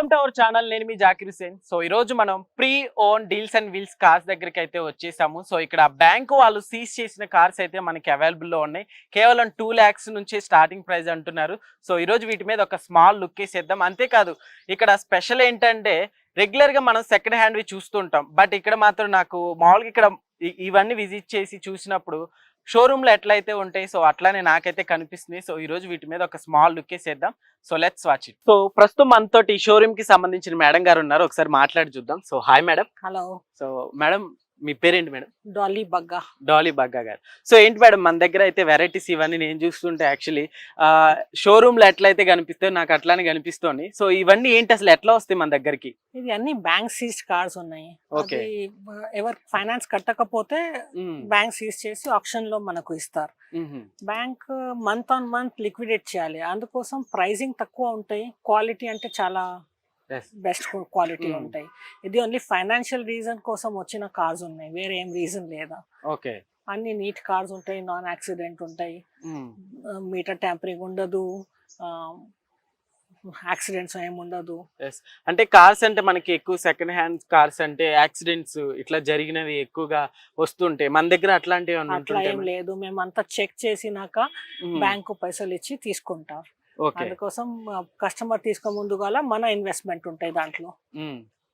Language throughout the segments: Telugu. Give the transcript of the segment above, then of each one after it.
వెల్కమ్ టు అవర్ ఛానల్ నేను మీ జాకిర్ హుసేన్ సో ఈ రోజు మనం pre owned deals and wheels cars దగ్గరికి అయితే వచ్చేసాము. సో ఇక్కడ బ్యాంకు వాళ్ళు సీజ్ చేసిన కార్స్ అయితే మనకి అవైలబుల్లో ఉన్నాయి. కేవలం టూ ల్యాక్స్ నుంచి స్టార్టింగ్ ప్రైస్ అంటున్నారు. సో ఈ రోజు వీటి మీద ఒక స్మాల్ లుక్ వేసేద్దాం. అంతేకాదు ఇక్కడ స్పెషల్ ఏంటంటే రెగ్యులర్గా మనం సెకండ్ హ్యాండ్ వి చూస్తుంటాం బట్ ఇక్కడ మాత్రం నాకు మామూలుగా ఇక్కడ ఇవన్నీ విజిట్ చేసి చూసినప్పుడు షోరూమ్లో ఎట్లయితే ఉంటాయి సో అట్లానే నాకైతే కనిపిస్తుంది సో ఈ రోజు వీటి మీద ఒక స్మాల్ లుక్ వేసేద్దాం. So let's watch it. So ప్రస్తుతం మనతోటి షోరూమ్కి సంబంధించిన మేడం గారు ఉన్నారు. ఒకసారి మాట్లాడి చూద్దాం. So hi madam. Hello. So madam మీ పేరేంటి madam Dolly Bagga Dolly Bagga గారు సో ఏంటి మేడం మన దగ్గర అయితే వెరైటీస్ ఇవన్నీ నేను చూస్తుంటే యాక్చువల్లీ షోరూమ్లో ఎట్లయితే కనిపిస్తాయో నాకు అట్లానే కనిపిస్తోంది సో ఇవన్నీ ఏంటి అసలు ఎట్లా వస్తాయి మన దగ్గరికి ఇది అన్ని బ్యాంక్ సీజ్ కార్డ్స్ ఉన్నాయి. అది ఎవరు ఫైనాన్స్ కట్టకపోతే. బ్యాంక్ సీజ్ చేసి ఆప్షన్లో మనకు ఇస్తారు. Bank month on month liquidate చేయాలి అందుకోసం ప్రైజింగ్ తక్కువ ఉంటాయి క్వాలిటీ అంటే చాలా. Best quality Hmm. ఉంటాయి. ఇది ఓన్లీ ఫైనాన్షియల్ రీజన్ కోసం వచ్చిన కార్స్ ఉన్నాయి. వేరే ఏం రీజన్ లేదా? ఓకే అన్ని నీట్ కార్స్ ఉంటాయి నాన్ యాక్సిడెంట్ ఉంటాయి. మీటర్ ట్యాంపరింగ్ ఉండదు. యాక్సిడెంట్స్ ఏమి ఉండదు. అంటే కార్స్ అంటే మనకి ఎక్కువ సెకండ్ హ్యాండ్ కార్స్ అంటే యాక్సిడెంట్స్ ఇట్లా జరిగినవి ఎక్కువగా వస్తుంటాయి మన దగ్గర అట్లాంటివి అట్లా ఏం? లేదు. మేమంతా చెక్ చేసినాక. బ్యాంకు పైసలు ఇచ్చి తీసుకుంటారు అందుకోసం కస్టమర్ తీసుకో ముందు గల మన ఇన్వెస్ట్మెంట్ ఉంటాయి దాంట్లో.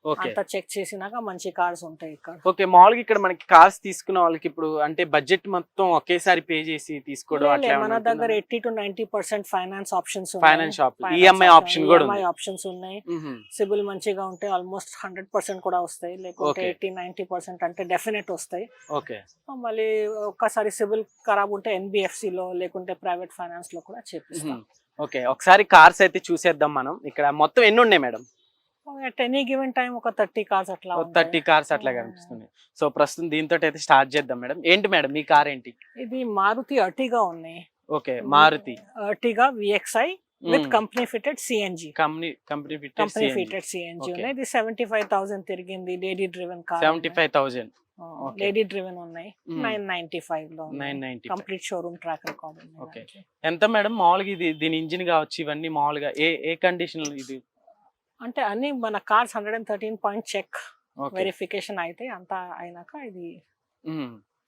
అంతా చెక్ చేసినాక మంచి కార్స్ ఉంటాయి ఇక్కడ. ఓకే మామూలుగా ఇక్కడ మనకి కార్స్ తీసుకున్న వాళ్ళకి ఇప్పుడు అంటే బడ్జెట్ మొత్తం ఒకేసారి పే చేసి తీసుకోవడం మన దగ్గర eighty to ninety percent finance options finance EMI option కూడా ఉంది. ఆప్షన్స్ ఉన్నాయి. సిబిల్ మంచిగా ఉంటే ఆల్మోస్ట్ హండ్రెడ్ పర్సెంట్ కూడా వస్తాయి. లేకుంటే. ఎయిటీ నైన్టీ పర్సెంట్ అంటే డెఫినెట్ వస్తాయి. ఓకే. మళ్ళీ ఒక్కసారి సిబిల్ ఖరాబ్ ఉంటే ఎన్బిఎఫ్సి లో లేకుంటే ప్రైవేట్ ఫైనాన్స్లో కూడా చేపిస్తాం. ఓకే ఒకసారి కార్స్ అయితే చూసేద్దాం మనం. ఇక్కడ మొత్తం ఎన్ని ఉన్నాయి madam? At any given time ఒక థర్టీ కార్స్ అట్లా. థర్టీ కార్స్ అట్లా కనిపిస్తున్నాయి. సో ప్రస్తుతం దీంతో అయితే స్టార్ట్ చేద్దాం మేడం. ఏంటి మేడం మీ కార్ ఏంటి? ఇది మారుతి అర్టిగా ఉన్నాయి. Okay Maruti. Ertiga VXI with company fitted CNG company company company fit fitted CNG. ఉన్నాయి. ఇది సెవెంటీ ఫైవ్ థౌసండ్ తిరిగింది lady driven car seventy five thousand. Lady driven ఉన్నాయి. నైన్ నైన్టీ ఫైవ్లో nine ninety complete showroom track record Okay. ఎంత మేడం? మామూలుగా ఇది దీని ఇంజిన్ కావచ్చు ఇవన్నీ మామూలుగా ఏ ఏ కండిషన్ ఇది? అంటే అన్ని మన cars hundred and thirteen point check okay. Verification అయితే అంతా అయినాక ఇది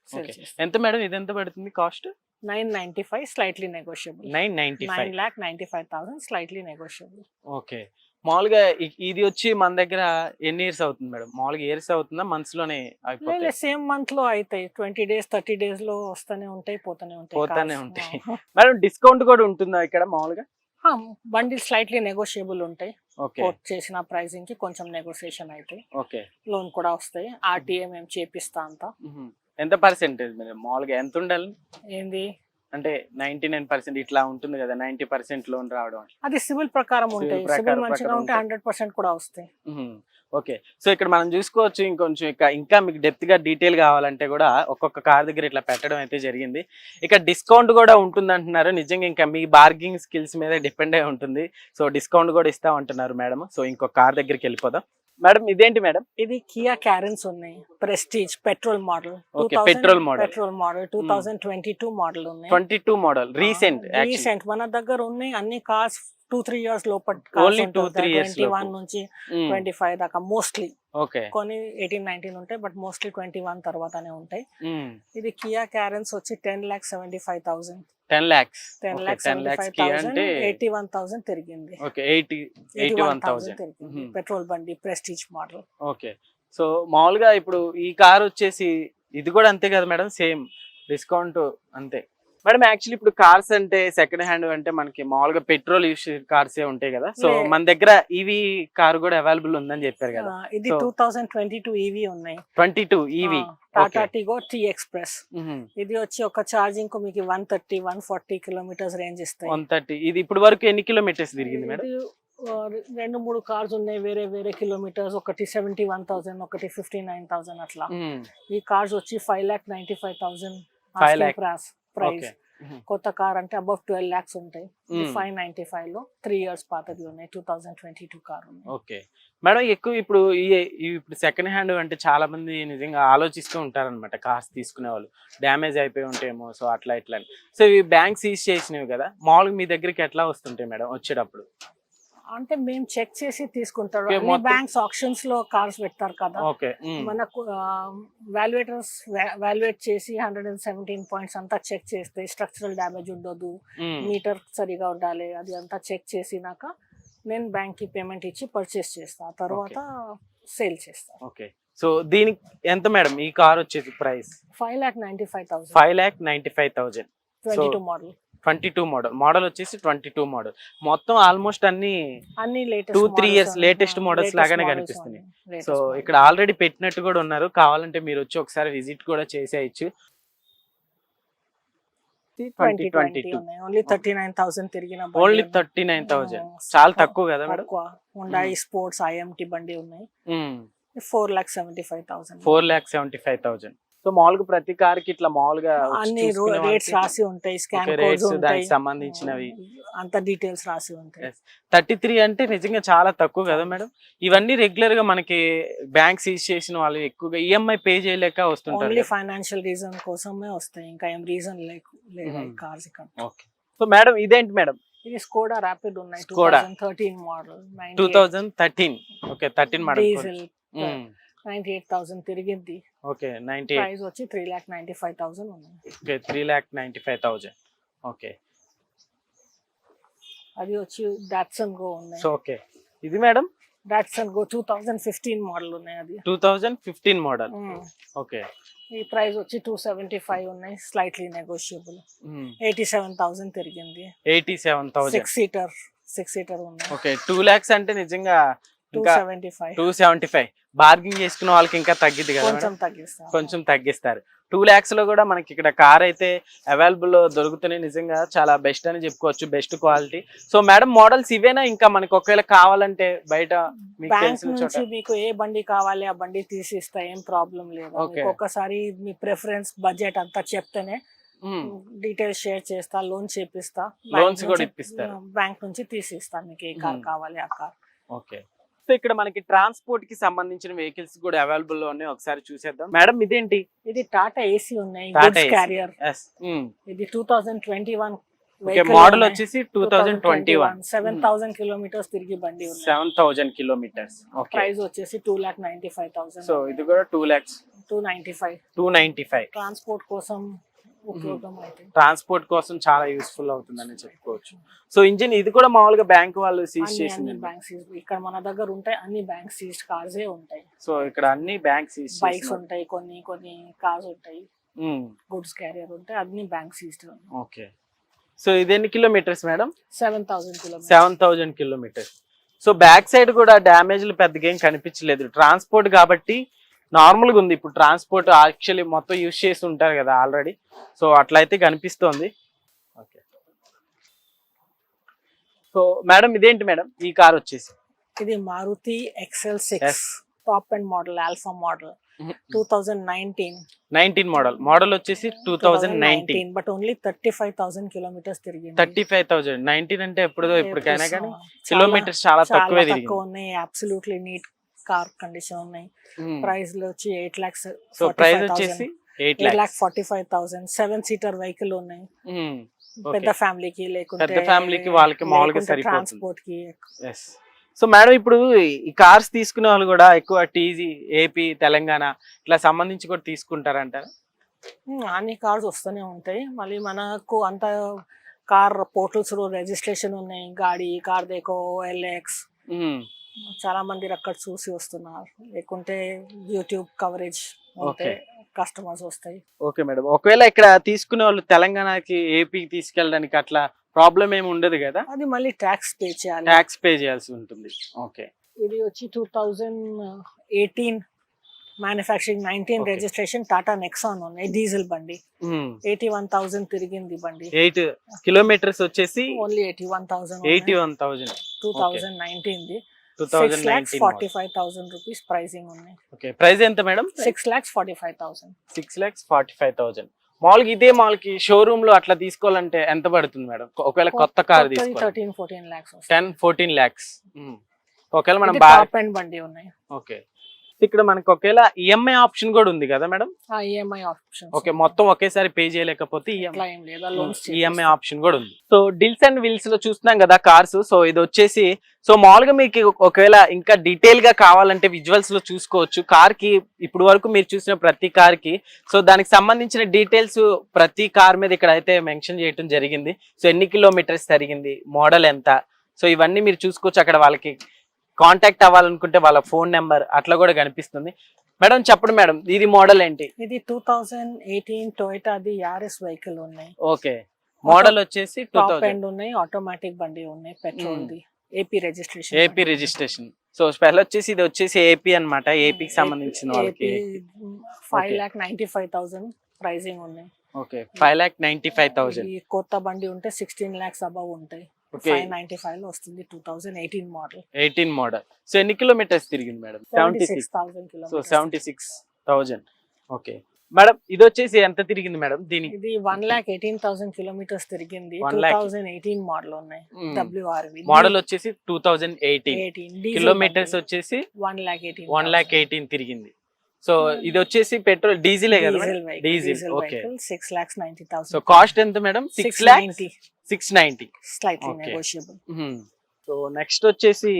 ఓకే. ఎంత మేడం? ఇది ఎంత పడుతుంది cost? Nine ninety five slightly negotiable. Nine ninety nine lakh ninety five thousand slightly negotiable. Okay. మామూలుగా ఇది వచ్చి మన దగ్గర ఎన్ని ఇయర్స్ అవుతుంది మేడం? మామూలుగా ఇయర్స్ అవుతుందా? మంత్స్లోనే అయిపోతాయి. సేమ్ మంత్లో అవుతాయి ట్వంటీ డేస్ థర్టీ డేస్లో వస్తూనే ఉంటాయి పోతూనే ఉంటాయి పోతానే ఉంటాయి. మేడం డిస్కౌంట్ కూడా ఉంటుందా ఇక్కడ మామూలుగా? బండిల్ స్లైట్లీ నెగోషియబుల్ ఉంటాయి. కోట్ చేసిన ప్రైసింగ్కి కొంచెం నెగోషియేషన్ అవుతాయి. ఓకే. లోన్ కూడా వస్తాయి. ఆర్టీఏ మేము చేపిస్తా అంతా. ఎంత పర్సెంటేజ్ మామూలుగా ఎంత ఉండాలి? ఏంది? అంటే నైన్టీ నైన్ పర్సెంట్ ఇట్లా ఉంటుంది కదా నైన్టీ పర్సెంట్ లోన్ రావడం అది సివిల్ ప్రకారం ఉంటాయి సివిల్ మంచిగా ఉంటే. హండ్రెడ్ పర్సెంట్ కూడా వస్తాయి. ఓకే. సో ఇక్కడ మనం చూసుకోవచ్చు ఇంకొంచెం ఇక ఇంకా మీకు డెప్త్గా డీటెయిల్ కావాలంటే కూడా ఒక్కొక్క కార్ దగ్గర ఇట్లా పెట్టడం అయితే జరిగింది. ఇక డిస్కౌంట్ కూడా ఉంటుంది అంటున్నారు. నిజంగా ఇంకా మీ బార్గింగ్ స్కిల్స్ మీద డిపెండ్ అయి ఉంటుంది. సో డిస్కౌంట్ కూడా ఇస్తాం అంటున్నారు మేడం. సో ఇంకో కార్ దగ్గరికి వెళ్ళిపోదాం. మేడం ఇదేంటి మేడం? ఇది కియా క్యారెన్స్ ఉన్నాయి. Prestige petrol model. petrol model. Petrol model. Two thousand twenty two model ఉన్నాయి. Twenty two model recent recent. మన దగ్గర ఉన్నాయి అన్ని కార్స్ టూ త్రీ ఇయర్స్ లోపల two, three years twenty one. నుంచి ట్వంటీ ఫైవ్ దాకా మోస్ట్లీ కొన్ని ఎయిటీన్ నైన్టీన్ ఉంటాయి బట్ మోస్ట్లీ ట్వంటీ వన్ తర్వాతనే ఉంటాయి. ఇది కియా క్యారెన్స్ వచ్చి ten lakh seventy five thousand ten lakhs ten అంటే ఎయిటీ వన్ థౌసండ్ తిరిగింది. పెట్రోల్ బండి ప్రెస్టీజ్ మోడల్ ఓకే సో మామూలుగా ఇప్పుడు ఈ కార్ వచ్చేసి ఇది కూడా అంతే కదా మేడం? సేమ్ డిస్కౌంట్ అంతే. మేడం యాక్చువల్లీ ఇప్పుడు కార్స్ అంటే సెకండ్ హ్యాండ్ అంటే మనకి మామూలుగా పెట్రోల్ యూస్ కార్స్ ఏ ఉంటాయి కదా. సో. మన దగ్గర ఈవీ కార్ కూడా అవైలబుల్ ఉందని చెప్పారు కదా. ఇది two thousand twenty two EV ఉన్నాయి. Twenty two EV Tata Tigor T express ఇది వచ్చి ఒక ఛార్జింగ్కు మీకు one thirty one forty kilometres range ఇస్తాయి. వన్ థర్టీ ఇది ఇప్పుడు వరకు ఎన్ని కిలోమీటర్స్ తిరిగింది మేడం రెండు మూడు కార్స్ ఉన్నాయి వేరే వేరే కిలోమీటర్స్ ఒకటి సెవెంటీ వన్ థౌసండ్ ఒకటి ఫిఫ్టీ నైన్ థౌసండ్ అట్లా. మ్మ్. ఈ కార్స్ వచ్చి five lakh ninety five thousand lakh. Price కొత్త కార్ అంటే అబౌవ్ ట్వెల్వ్ ల్యాక్స్ ఉంటాయి. ఫైవ్ నైన్టీ ఫైవ్లో త్రీ ఇయర్స్ పాతది ఉన్నాయి. Two thousand twenty two car ఉన్నాయి. ఓకే. మేడం ఎక్కువ ఇప్పుడు ఇప్పుడు సెకండ్ హ్యాండ్ అంటే చాలా మంది నిజంగా ఆలోచిస్తూ ఉంటారన్నమాట కార్స్ తీసుకునే వాళ్ళు. డ్యామేజ్ అయిపోయి ఉంటాయేమో సో అట్లా ఇట్లా సో ఇవి బ్యాంక్ సీజ్ చేసినవి కదా? మామూలుగా మీ దగ్గరికి ఎట్లా వస్తుంటాయి మేడం వచ్చేటప్పుడు? అంటే మేము చెక్ చేసి తీసుకుంటారు. అన్ని బ్యాంక్స్ ఆప్షన్స్లో కార్స్ పెడతారు కదా. మనకు వాల్యుయేటర్స్ వాల్యుయేట్ చేసి హండ్రెడ్ అండ్ సెవెంటీన్ పాయింట్స్ అంతా చెక్ చేస్తే స్ట్రక్చరల్ డ్యామేజ్ ఉండదు. మీటర్ సరిగా ఉండాలి అది అంతా చెక్ చేసినాక నేను బ్యాంక్కి పేమెంట్ ఇచ్చి పర్చేస్ చేస్తా. ఆ తర్వాత సేల్ చేస్తా. ఓకే. సో దీనికి ఎంత మేడం? ఈ కార్ వచ్చేసి price five lakh ninety five thousand five lakh ninety five thousand twenty two model twenty two model. Model వచ్చేసి ట్వంటీ టూ మోడల్. మొత్తం ఆల్మోస్ట్ అన్ని అన్ని latest Two, three years latest models లాగానే కనిపిస్తున్నాయి. సో ఇక్కడ ఆల్రెడీ పెట్టినట్టు కూడా ఉన్నారు. కావాలంటే మీరు వచ్చి ఒకసారి విజిట్ కూడా చేసేయచ్చు. Twenty twenty 2022. ఉన్నాయి. ఓన్లీ థర్టీ నైన్ థౌసండ్ తిరిగిన ఓన్లీ. థర్టీ నైన్ థౌజండ్ ఆ, చాలా తక్కువ కదా తక్కువ. ఉండాయి స్పోర్ట్స్ ఐఎంటి బండి ఉన్నాయి. Four lakh seventy five thousand four lakh seventy five thousand so మామూలుగా ప్రతి కార్కి ఇట్లా మామూలుగా అన్ని రేట్స్ రాసి ఉంటాయి స్కాన్ ఉంటాయి దానికి సంబంధించినవి. అంత డీటెయిల్స్ రాసి ఉంటాయి. థర్టీ త్రీ అంటే నిజంగా చాలా తక్కువ కదా మేడం? ఇవన్నీ రెగ్యులర్గా మనకి బ్యాంక్ సీజ్ చేసిన వాళ్ళు ఎక్కువగా ఈఎంఐ పే చేయలేక వస్తుంటారు ఓన్లీ ఫైనాన్షియల్ రీజన్ కోసమే వస్తాయి. ఇంకా ఏం రీజన్ లేకు లేదు. కార్స్ ఇక్కడ. ఓకే సో మేడం ఇదేంటి మేడం ఇది స్కోడా ర్యాపిడ్ ఉన్నాయి. Two thirteen model two thirteen okay thirteen madam diesel ninety eight thousand తిరిగింది ఓకే నైన్టీ ప్రైస్ వచ్చి three lakh ninety five thousand ఉన్నాయి okay three lakh ninety five thousand okay. అది వచ్చి డాట్సన్ గో ఉన్నాయి. So okay. ఇది madam? Datsun Go two thousand fifteen model ఉన్నాయి అది. Two thousand fifteen model. Okay. ఈ ప్రైస్ వచ్చి టూ సెవెంటీ ఫైవ్ ఉన్నాయి slightly negotiable eighty seven thousand తిరిగింది eighty seven thousand six seater six seater ఉన్నాయి. ఓకే టూ ల్యాక్స్ అంటే నిజంగా టూ సెవెంటీ ఫైవ్. బార్గింగ్ చేసుకున్న వాళ్ళకి ఇంకా తగ్గిద్ది కదా కొంచెం తగ్గిస్తారు. టూ ల్యాక్స్లో కూడా మనకి ఇక్కడ కార్ అయితే అవైలబుల్ దొరుకుతున్నాయి. నిజంగా చాలా బెస్ట్ అని చెప్పుకోవచ్చు. Best quality so madam models ఇవేనా? ఇంకా మనకి ఒకవేళ కావాలంటే బయట మీకు నుంచి ఏ బండి కావాలి ఆ బండి తీసి ఇస్తా ఏం ప్రాబ్లం లేదు. ఒక్కసారి మీ ప్రిఫరెన్స్ బడ్జెట్ అంతా చెప్తేనే డీటెయిల్స్ షేర్ చేస్తా లోన్ చేపిస్తా. Loans కూడా ఇప్పిస్తారు. బ్యాంక్ నుంచి తీసి ఇస్తా మీకు ఏ కార్ Hmm. కావాలి ఆ కార్ ఓకే సో ఇక్కడ మనకి ట్రాన్స్పోర్ట్కి సంబంధించిన వెహికల్స్ కూడా అవైలబుల్లో ఉన్నాయి. ఒకసారి చూసేద్దాం. మేడం ఇదేంటి? ఇది టాటా ఏసీ ఉన్నాయి. క్యారియర్ ఎస్ ఇది two thousand twenty one model వచ్చేసి two thousand twenty one seven thousand kilometers తిరిగి బండి సెవెన్ థౌజండ్ కిలోమీటర్స్ ప్రైస్ వచ్చేసి two lakh ninety five thousand so ఇది కూడా two lakhs two ninety five two ninety five transport కోసం ట్రాన్స్పోర్ట్ కోసం చాలా యూస్ఫుల్ అవుతుందని చెప్పుకోవచ్చు. సో ఇంజిన్ ఇది కూడా మామూలుగా బ్యాంక్ వాళ్ళు సీజ్ చేసింది ఇక్కడ మన దగ్గర ఉంటాయి అన్ని బ్యాంక్ సీజ్ కార్సే ఉంటాయి. సో ఇక్కడ అన్ని బ్యాంక్ సీజ్ బైక్స్ ఉంటాయి కొన్ని కొన్ని కార్స్ ఉంటాయి. గుడ్స్ క్యారియర్ ఉంటాయి అన్ని బ్యాంక్ సీజ్ ఓకే. సో ఇది ఎన్ని kilometers madam? Seven thousand kilometers seven thousand kilometers so back side కూడా డ్యామేజ్లు పెద్దగా ఏం కనిపించలేదు. ట్రాన్స్పోర్ట్ కాబట్టి నార్మల్గా ఉంది. ఇప్పుడు ట్రాన్స్పోర్ట్ యాక్చువల్లీ మొత్తం యూస్ చేసి ఉంటారు కదా ఆల్రెడీ. సో అట్లయితే కనిపిస్తోంది. ఓకే. సో మేడం ఇదేంటి మేడం? ఈ కార్ వచ్చేసి. ఇది Maruti XL six top end model Alpha model two thousand nineteen nineteen model model వచ్చేసి two thousand nineteen but only thirty five thousand kilometers తిరిగింది. థర్టీ ఫైవ్ థౌజండ్ నైన్టీన్ అంటే ఎప్పుడో ఎప్పటికైనా కానీ కిలోమీటర్స్ చాలా తక్కువే ఉన్నాయి. అబ్సల్యూట్లీ నీట్ కార్ కండిషన్ ఉన్నాయి. ప్రైస్లో వచ్చి ఎయిట్ లాక్స్ సో ప్రైస్ వచ్చేసి eight lakh forty five thousand seven seater vehicle ఉన్నాయి. పెద్ద ఫ్యామిలీకి లేకుంటే పెద్ద ఫ్యామిలీకి వాళ్ళకి మామూలుగా సరిపోతుంది. ట్రాన్స్పోర్ట్కి. ఎస్ సో మేడం ఇప్పుడు ఈ కార్స్ తీసుకునే వాళ్ళు కూడా ఎక్కువ టీజీ ఏపీ తెలంగాణ ఇట్లా సంబంధించి కూడా తీసుకుంటారంటారా? అన్ని కార్స్ వస్తూనే ఉంటాయి. మళ్ళీ మనకు అంత కార్ పోర్టల్స్లో రిజిస్ట్రేషన్ ఉన్నాయి. గాడి కార్ దేకో ఎల్ఎక్స్ చాలా మంది అక్కడ చూసి వస్తున్నారు. లేకుంటే యూట్యూబ్ కవరేజ్ Okay. కస్టమర్స్ వస్తాయి. Okay madam. ఒకవేళ ఇక్కడ తీసుకునే వాళ్ళు తెలంగాణకి ఏపీకి తీసుకెళ్ళడానికి అట్లా ప్రాబ్లం ఏమి ఉండదు కదా? అది మళ్ళీ ట్యాక్స్ పే చేయాలి. ట్యాక్స్ పే చేయాల్సి ఉంటుంది. ఓకే. ఇది వచ్చి two thousand eighteen manufacturing nineteen. Registration Tata Nexon ఉన్నాయి డీజిల్ బండి. ఎయిటీ వన్ థౌసండ్ తిరిగింది బండి. ఎయిట్ కిలోమీటర్స్ వచ్చేసి only eighty one thousand eighty one thousand two thousand nineteen the two six lakhs forty five thousand rupees pricing ఉన్నాయి. ఓకే ప్రైస్ ఎంత madam six lakhs forty five thousand six lakhs forty five thousand మాల్కి ఇదే మాల్కి షోరూమ్లో అట్లా తీసుకోవాలంటే ఎంత పడుతుంది మేడం ఒకవేళ కొత్త car thirteen fourteen lakhs ten fourteen lakhs ఒకవేళ మనం బండి ఉన్నాయి. ఓకే ఇక్కడ మనకి ఒకేలా ఈఎంఐ ఆప్షన్ కూడా ఉంది కదా మేడం? ఈఎంఐ ఆప్షన్ ఓకే మొత్తం ఒకేసారి పే చేయలేకపోతే ఈఎంఐ ఈఎంఐ ఆప్షన్ కూడా ఉంది. సో డిల్స్ అండ్ వీల్స్లో చూస్తున్నాం కదా కార్స్ సో ఇది వచ్చేసి సో మామూలుగా మీకు ఒకవేళ ఇంకా డీటెయిల్గా కావాలంటే విజువల్స్లో చూసుకోవచ్చు. కార్కి ఇప్పుడు వరకు మీరు చూసిన ప్రతి కార్కి సో దానికి సంబంధించిన డీటెయిల్స్ ప్రతి కార్ మీద ఇక్కడ అయితే మెన్షన్ చేయడం జరిగింది. సో ఎన్ని కిలోమీటర్స్ జరిగింది మోడల్ ఎంత? సో ఇవన్నీ మీరు చూసుకోవచ్చు అక్కడ వాళ్ళకి. కాంటాక్ట్ అవ్వాలనుకుంటే వాళ్ళ ఫోన్ నెంబర్ అట్లా కూడా కనిపిస్తుంది. మేడం చెప్పండి మేడం ఇది మోడల్ ఏంటి? ఇది టూ థౌజండ్ ఎయిటీన్ టొయోటాది యారెస్ వెహికల్ ఉన్నాయి. ఓకే. మోడల్ వచ్చేసి టాప్ ఎండ్ ఉన్నాయి ఆటోమేటిక్ బండి ఉన్నాయి petrol the AP registration AP registration so spell వచ్చేసి ఇది వచ్చేసి ఏపీ అన్నమాట ఏపీకి సంబంధించిన వాళ్ళకి. Five. Lakh ninety five thousand pricing ఉన్నాయి. Okay five lakh ninety five thousand కొత్త బండి ఉంటే సిక్స్టీన్ లాక్స్ అబవ్ ఉంటాయి. ఫైవ్ నైన్టీ ఫైవ్లో వస్తుంది two thousand eighteen model. Eighteen model. So ఎన్ని కిలోమీటర్స్ తిరిగింది madam? Seventy six. Thousand so seventy six thousand. Okay. Madam ఇది వచ్చేసి ఎంత తిరిగింది మేడం దీని ఇది one lakh eighteen thousand kilometers తిరిగింది. టూ. థౌసండ్ ఎయిటీన్ మోడల్ ఉన్నాయి. డబ్ల్యూఆర్వి. మోడల్ వచ్చేసి టూ థౌజండ్ ఎయిటీన్. కిలోమీటర్స్ వచ్చేసి one lakh eighteen one lakh eighteen తిరిగింది. సో ఇది వచ్చేసి పెట్రోల్ డీజిలే కదా diesel okay. Six lakhs ninety so thousand cost ఎంత madam? Six lakh six ninety slightly Okay. Negotiable so next వచ్చేసి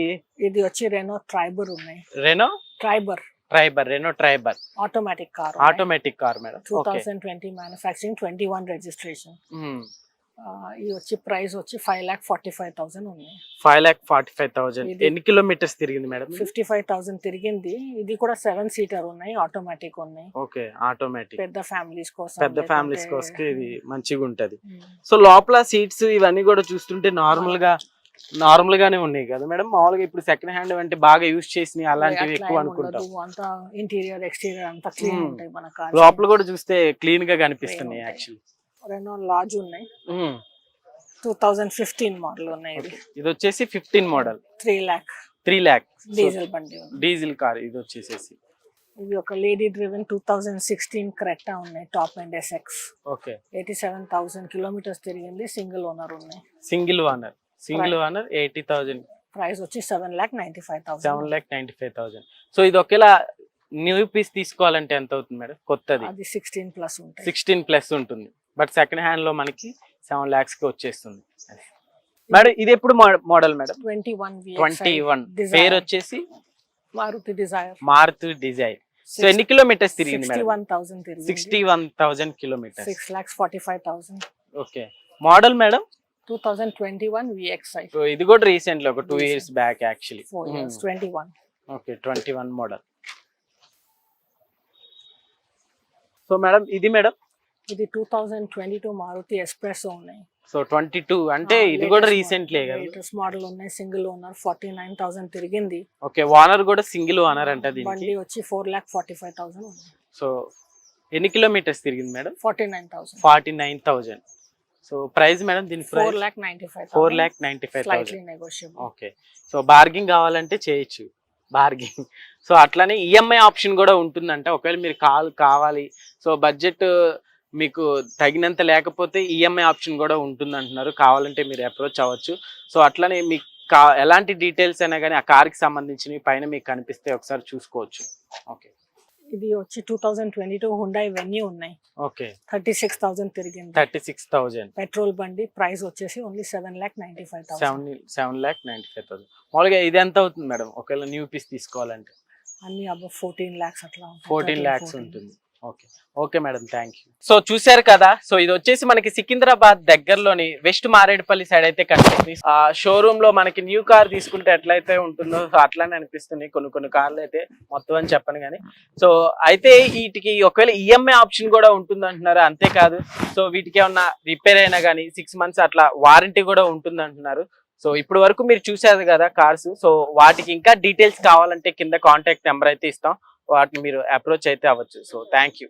ఇది వచ్చి రెనో ట్రైబర్ ఉన్నాయి. Renault Triber Triber Renault Triber automatic car automatic car madam two okay thousand twenty manufacturing twenty one registration ఇది వచ్చి ప్రైస్ వచ్చి five lakh forty five thousand ఉన్నాయి. Five lakh forty five thousand. ఎన్ని కిలోమీటర్స్ తిరిగింది మేడం? ఫిఫ్టీ ఫైవ్ థౌసండ్ తిరిగింది. ఇది కూడా సెవెన్ సీటర్ ఉన్నాయి ఆటోమేటిక్ ఉన్నాయి. ఓకే ఆటోమేటిక్ పెద్ద ఫ్యామిలీస్ కోసం పెద్ద ఫ్యామిలీస్ కోసం ఇది మంచిగా ఉంటది. సో లోపల సీట్స్ ఇవన్నీ కూడా చూస్తుంటే నార్మల్గా నార్మల్ గానే ఉన్నాయి కదా మేడం? మామూలుగా ఇప్పుడు సెకండ్ హ్యాండ్ అంటే బాగా యూజ్ చేసినాయి అలాంటివి ఎక్కువ అనుకుంటాం. ఇంటీరియర్ ఎక్స్టీరియర్ అంతా క్లీన్. ఉంటాయి మన లోపల కూడా చూస్తే క్లీన్గా కనిపిస్తున్నాయి. యాక్చువల్లీ రెనో లార్జ్ ఉన్నాయి. టూ థౌజండ్ ఫిఫ్టీన్ మోడల్ ఉన్నాయి ఇది ఇది వచ్చేసి fifteen model three lakh three lakh diesel బండి డీజిల్ కార్ ఇది వచ్చేసేసి. ఇది ఒక lady driven two thousand sixteen కరెక్టా ఉన్నాయి top end SX okay. Eighty seven thousand kilometers తిరిగింది సింగిల్ ఓనర్ ఉన్నాయి. Single owner single owner eighty thousand price వచ్చి seven lakh ninety five seven thousand lakh ninety five thousand so ఇది ఒకేలా న్యూ పీస్ తీసుకోవాలంటే ఎంత అవుతుంది మేడం? కొత్తది. అది సిక్స్టీన్ ప్లస్ ఉంటాయి. సిక్స్టీన్ ప్లస్ ఉంటుంది. బట్ సెకండ్ హ్యాండ్లో మనకి సెవెన్ ల్యాక్స్కి వచ్చేస్తుంది. మేడం ఇది ఎప్పుడు model madam? Twenty one twenty one. పేరు వచ్చేసి? Maruti Dzire Maruti Dzire so ఎన్ని కిలోమీటర్స్ తిరిగింది madam? Sixty one thousand kilometers. Six lakhs forty five thousand okay. Model madam? Two thousand twenty one VXI so ఇది కూడా రీసెంట్లో ఒక two. Years back actually. Twenty one okay twenty one model. So madam ఇది మేడం? ఇది two thousand twenty two Maruti express ఉన్నాయి. సో ట్వంటీ టూ అంటే ఇది కూడా రీసెంట్లీ కదా? లేటెస్ట్ మోడల్ ఉన్నాయి. Single owner forty nine thousand తిరిగింది. ఓకే ఓనర్ కూడా సింగిల్ ఓనర్ అంట బండి వచ్చి four lakh forty five thousand so ఎన్ని కిలోమీటర్స్ తిరిగింది madam? Forty nine thousand forty nine thousand so price madam దీని four lakh ninety five four lakh ninety five thousand okay so bargaining కావాలంటే చేయొచ్చు. బార్గింగ్ సో అట్లానే ఈఎంఐ ఆప్షన్ కూడా ఉంటుందంట. ఒకవేళ మీరు కాల్ కావాలి. సో బడ్జెట్ మీకు తగినంత లేకపోతే ఈఎంఐ ఆప్షన్ కూడా ఉంటుంది అంటున్నారు కావాలంటే మీరు అప్రోచ్ అవ్వచ్చు. సో అట్లానే మీకు కా ఎలాంటి డీటెయిల్స్ అయినా కానీ ఆ కార్కి సంబంధించినవి పైన మీకు కనిపిస్తే ఒకసారి చూసుకోవచ్చు. ఓకే. ఇది వచ్చి two thousand twenty two Hyundai Venue ఉన్నాయి. ఓకే. థర్టీ సిక్స్ థౌసండ్ తిరిగింది. థర్టీ సిక్స్ థౌజండ్ పెట్రోల్ బండి ప్రైస్ వచ్చేసి only seven lakh ninety five thousand seven seven lakh ninety five thousand మామూలుగా ఇది ఎంత అవుతుంది మేడం? ఒకవేళ న్యూ పీస్ తీసుకోవాలంటే. అన్ని అబ్బో ఫోర్టీన్ ల్యాక్స్ అట్లా. ఫోర్టీన్ 13, ల్యాక్స్ 14. ఉంటుంది. Okay. Okay madam thank you. So చూశారు కదా సో ఇది వచ్చేసి మనకి సికింద్రాబాద్ దగ్గరలోని వెస్ట్ మారేడుపల్లి సైడ్ అయితే కనిపిస్తుంది. ఆ షోరూమ్లో మనకి న్యూ కార్ తీసుకుంటే ఎట్లయితే ఉంటుందో సో అట్లానే అనిపిస్తుంది. కొన్ని కొన్ని కార్లు అయితే మొత్తం అని చెప్పను కానీ. సో అయితే వీటికి ఒకవేళ ఈఎంఐ ఆప్షన్ కూడా ఉంటుంది అంటున్నారు అంతేకాదు. సో వీటికి ఏమన్నా రిపేర్ అయినా కానీ సిక్స్ మంత్స్ అట్లా వారంటీ కూడా ఉంటుంది అంటున్నారు. సో ఇప్పుడు వరకు మీరు చూసారు కదా కార్స్ సో వాటికి ఇంకా డీటెయిల్స్ కావాలంటే కింద కాంటాక్ట్ నెంబర్ అయితే ఇస్తాం. వాటిని మీరు అప్రోచ్ అయితే అవ్వచ్చు. So thank you